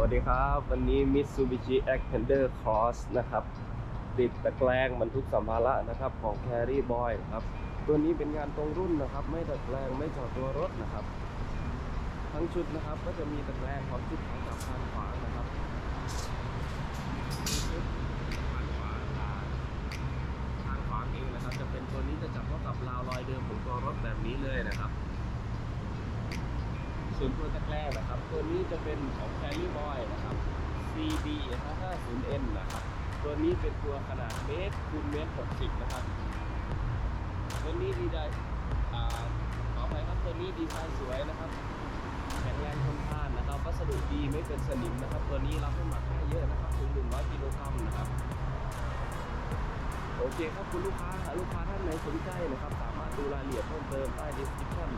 วัสดีครับ วันนี้ Mitsubishi Xpander Cross นะครับ ติดตะแกรงบรรทุกสัมภาระนะครับของ Carry Boy ครับ ตัวนี้เป็นงานตรงรุ่นนะครับ ไม่ดัดแปลงไม่จอดตัวรถนะครับ ทั้งชุดนะครับก็จะมีตะแกรงพร้อมชุดของจับพานขวานะครับชุดพานขวาทางทางขวาเองนะครับ จะเป็นตัวนี้จะจับเข้ากับราวรอยเดิมของตัวรถแบบนี้เลยนะครับ ส่วนตัวตะแกรงนะครับ ตัวนี้จะเป็นของ Carry Boy นะครับ CB 550N นะครับ ตัวนี้เป็นตัวขนาดเมตรคูณเมตร60 นะครับ ตัวนี้ดีไซน์ขออภัยครับตัวนี้ดีไซน์สวยนะครับ แข็งแรงทนทานนะครับ วัสดุดีไม่เป็นสนิมนะครับ ตัวนี้รับน้ำหนักได้เยอะนะครับ ถึง 100กิโลกรัมนะครับโอเคครับคุณลูกค้าลูกค้าท่านไหนสนใจนะครับ สามารถดูรายละเอียดเพิ่มเติมใต้ description หรือคำอธิบายด้านล่างเลยน